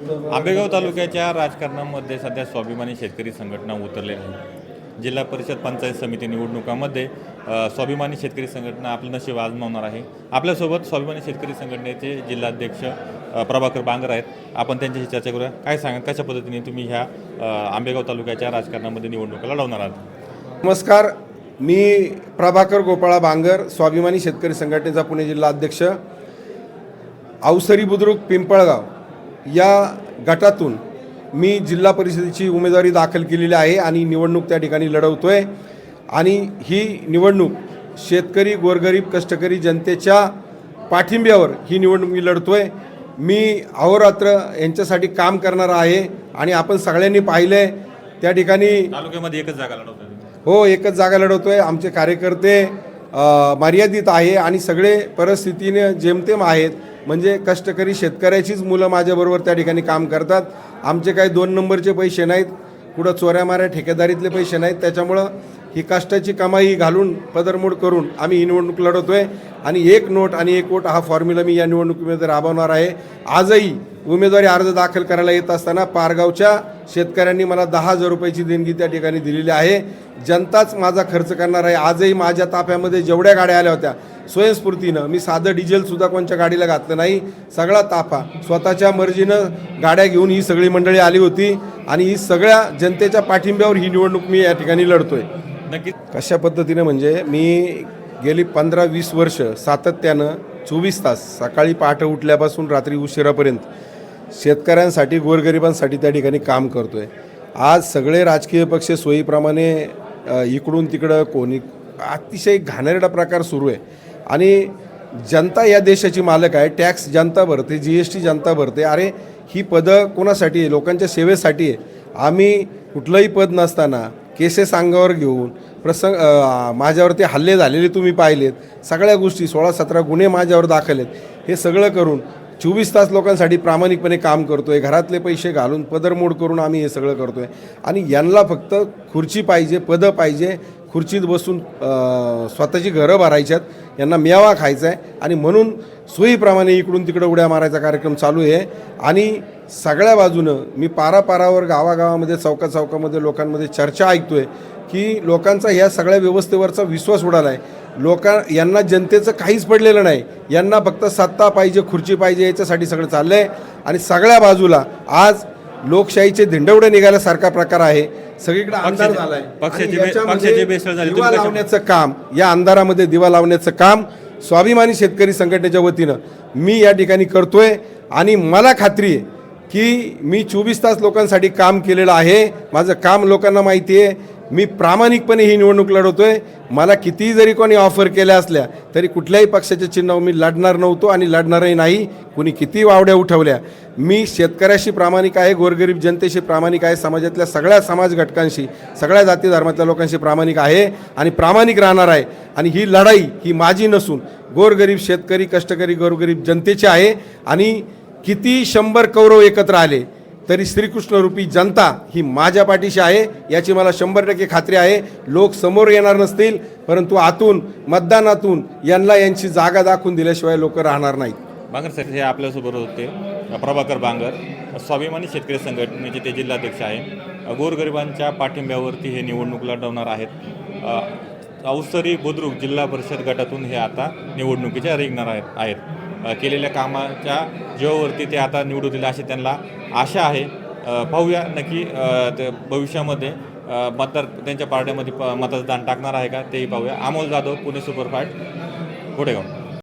आंबेगाव तालुक्याच्या राजकारणामध्ये सध्या स्वाभिमानी शेतकरी संघटना उतरलेली आहे. जिल्हा परिषद पंचायत समिती निवडणुकामध्ये स्वाभिमानी शेतकरी संघटना आपलं नशीब आजमावणार आहे. आपल्यासोबत स्वाभिमानी शेतकरी संघटनेचे जिल्हाध्यक्ष प्रभाकर बांगर आहेत. आपण त्यांच्याशी चर्चा करूया. काय सांगा कशा पद्धतीने तुम्ही ह्या आंबेगाव तालुक्याच्या राजकारणामध्ये निवडणुका लढवणार आहात? नमस्कार. मी प्रभाकर गोपाळा बांगर स्वाभिमानी शेतकरी संघटनेचा पुणे जिल्हा अध्यक्ष अवसरी बुद्रुक पिंपळगाव. या गटातून मी जिल्हा परिषदेची उमेदवारी दाखल केलेली आहे आणि निवडणूक त्या ठिकाणी लढवतोय. आणि ही निवडणूक शेतकरी गोरगरीब कष्टकरी जनतेच्या पाठिंब्यावर ही निवडणूक मी लढतोय. मी अहोरात्र यांच्यासाठी काम करणार आहे आणि आपण सगळ्यांनी पाहिलं त्या ठिकाणी तालुक्यामध्ये एकच जागा लढवतो हो एकच जागा लढवतोय. आमचे कार्यकर्ते मर्यादित आहे आणि सगळे परिस्थितीने जेमतेम आहेत म्हणजे कष्टकरी शेतकऱ्याचीच मुलं माझ्याबरोबर त्या ठिकाणी काम करतात. आमचे काही दोन नंबरचे पैसे नाहीत कुठं चोऱ्या माऱ्या ठेकेदारीतले पैसे नाहीत त्याच्यामुळं ही कष्टाची कमाई घालून पदरमोड करून आम्ही ही निवडणूक आहे आणि एक नोट आणि एक वोट हा फॉर्म्युला मी या निवडणुकीमध्ये राबवणार आहे. आजही उमेदवारी अर्ज दाखल करायला येत असताना पारगावच्या शेतकऱ्यांनी मला दहा हजार रुपयाची देणगी त्या ठिकाणी दिलेली आहे. जनताच माझा खर्च करणार आहे. आजही माझ्या ताफ्यामध्ये जेवढ्या गाड्या आल्या होत्या स्वयंस्फूर्तीनं मी साधं डिझेलसुद्धा कोणत्या गाडीला घातलं नाही. सगळा ताफा स्वतःच्या मर्जीनं गाड्या घेऊन ही सगळी मंडळी आली होती. आणि ही सगळ्या जनतेच्या पाठिंब्यावर ही निवडणूक मी या ठिकाणी लढतो आहे नक्की कशा पद्धतीने म्हणजे मी गेली पंधरा वीस वर्ष सातत्यानं चोवीस तास सकाळी पहाटे उठल्यापासून रात्री उशिरापर्यंत शेतकऱ्यांसाठी गोरगरिबांसाठी त्या ठिकाणी काम करतो आहे आज सगळे राजकीय पक्ष सोयीप्रमाणे इकडून तिकडं कोणी अतिशय घाणेरडा प्रकार सुरू आहे. आणि जनता या देशाची मालक आहे टॅक्स जनता भरते जी एस टी जनता भरते. अरे ही पदं कोणासाठी आहे? लोकांच्या सेवेसाठी आहे. आम्ही कुठलंही पद नसताना केसेस अंगावर घेऊन प्रसंग माझ्यावरती हल्ले झालेले तुम्ही पाहिलेत. सगळ्या गोष्टी सोळा सतरा गुन्हे माझ्यावर दाखल आहेत. हे सगळं करून चोवीस तास लोकांसाठी प्रामाणिकपणे काम करतोय. घरातले पैसे घालून पदरमोड करून आम्ही हे सगळं करतोय. आणि यांना फक्त खुर्ची पाहिजे पदं पाहिजे खुर्चीत बसून स्वतःची घरं भरायच्यात यांना मेवा खायचा आहे आणि म्हणून सोयीप्रमाणे इकडून तिकडं उड्या मारायचा कार्यक्रम चालू आहे. आणि सगळ्या बाजूनं मी पारापारावर गावागावामध्ये चौका चौकामध्ये लोकांमध्ये चर्चा ऐकतोय की लोकांचा ह्या सगळ्या व्यवस्थेवरचा विश्वास उडाला आहे लोका यांना जनतेचं काहीच पडलेलं नाही. यांना फक्त सत्ता पाहिजे खुर्ची पाहिजे याच्यासाठी सगळं चाललं आहे आणि सगळ्या बाजूला आज लोकशाहीचे धिंडवडे निघाल्यासारखा प्रकार आहे. सगळीकडे अंधार झालाय. पक्षाचे आणि बे- याच्यामध्ये पक्षाचे बेसळ झाले. दिवा तुम्ही कशा- लावण्याचं काम या अंधारामध्ये दिवा लावण्याचं काम स्वाभिमानी शेतकरी संघटनेच्या वतीनं मी या ठिकाणी करतोय. आणि मला खात्री आहे की मी चोवीस तास लोकांसाठी काम केलेलं आहे. माझं काम लोकांना माहिती आहे. मी प्रामाणिकपणे ही निवडणूक लढवतोय. मला कितीही जरी कोणी ऑफर केल्या असल्या तरी कुठल्याही पक्षाच्या चिन्हावर मी लढणार नव्हतो आणि लढणारही नाही. कुणी किती वावड्या उठवल्या. मी शेतकऱ्याशी प्रामाणिक आहे गोरगरीब जनतेशी प्रामाणिक आहे समाजातल्या सगळ्या समाज घटकांशी सगळ्या जाती धर्मातल्या लोकांशी प्रामाणिक आहे आणि प्रामाणिक राहणार आहे. आणि ही लढाई ही माझी नसून गोरगरीब शेतकरी कष्टकरी गोरगरीब जनतेची आहे. आणि किती शंभर कौरव एकत्र आले तरी श्रीकृष्णरूपी जनता ही माझ्या पाठीशी आहे याची मला शंभर टक्के खात्री आहे. लोक समोर येणार नसतील परंतु आतून मतदानातून यांना यांची जागा दाखवून दिल्याशिवाय लोक राहणार नाहीत. बांगर सर हे आपल्यासोबत होते. प्रभाकर बांगर स्वाभिमानी शेतकरी संघटनेचे ते जिल्हाध्यक्ष आहे. गोरगरिबांच्या पाठिंब्यावरती हे निवडणूक लढवणार आहेत. अवसरी बुद्रुक जिल्हा परिषद गटातून हे आता निवडणुकीच्या रिंगणार आहेत आहेत. केलेल्या कामाच्या जीवावरती ते आता निवडून अशी त्यांना आशा आहे. पाहूया नक्की ते भविष्यामध्ये मतदार त्यांच्या पार्ट्यामध्ये प मतदान टाकणार आहे का तेही पाहूया. अमोल जाधव पुणे सुपरफास्ट गोटेगाव